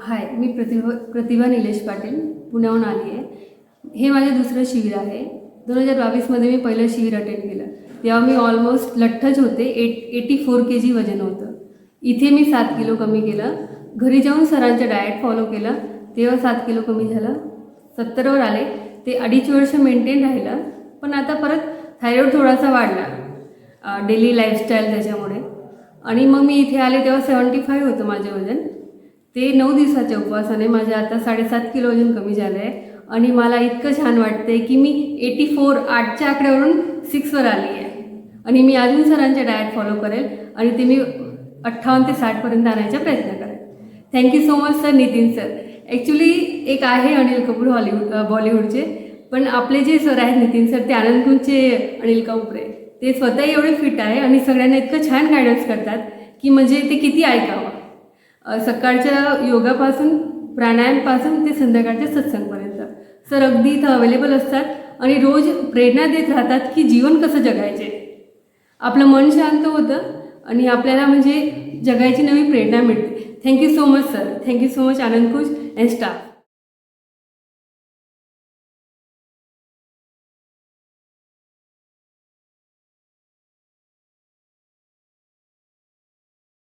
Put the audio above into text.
हाय मी प्रतिभा प्रतिभा निलेश पाटील पुण्याहून आली आहे. हे माझे दुसरं शिबिर आहे. दोन हजार बावीसमध्ये मी पहिलं शिबिर अटेंड केलं. तेव्हा मी ऑलमोस्ट लठ्ठच होते. Eight eighty four K G वजन होतं. इथे मी सात किलो कमी केलं. घरी जाऊन सरांचं डाएट फॉलो केलं. तेव्हा सात किलो कमी झालं. सत्तरवर आले. ते अडीच वर्ष मेंटेन राहिलं. पण आता परत थायरॉईड थोडासा वाढला. डेली लाईफस्टाईल त्याच्यामुळे. आणि मग मी इथे आले तेव्हा सेवन्टी फाईव्ह होतं माझे वजन. ते नऊ दिवसाच्या उपवासाने माझे आता साडेसात किलो वजन कमी झालं आहे आणि मला इतकं छान वाटतंय की मी एटी फोर आठच्या आकड्यावरून सिक्सवर आली आहे आणि मी अजून सरांचे डायट फॉलो करेल आणि ते मी अठ्ठावन्न ते साठपर्यंत आणायचा प्रयत्न करेल. Thank you so much sir Nitin sir actually एक आहे अनिल कपूर हॉलिवूड बॉलिवूडचे पण आपले जे सर आहेत नितीन सर ते आनंदकुंजचे अनिल कपूर आहे ते स्वतः एवढे फिट आहे आणि सगळ्यांना इतकं छान गायडन्स करतात की म्हणजे ते किती ऐकावं. सकाळच्या योगापासून प्राणायामपासून ते संध्याकाळच्या सत्संगपर्यंत. सर अगदी इथं अवेलेबल असतात आणि रोज प्रेरणा देत राहतात की जीवन कसं जगायचे. आपलं मन शांत होतं आणि आपल्याला म्हणजे जगायची नवी प्रेरणा मिळते. Thank you so much sir thank you so much Anand खुश अँड स्टाफ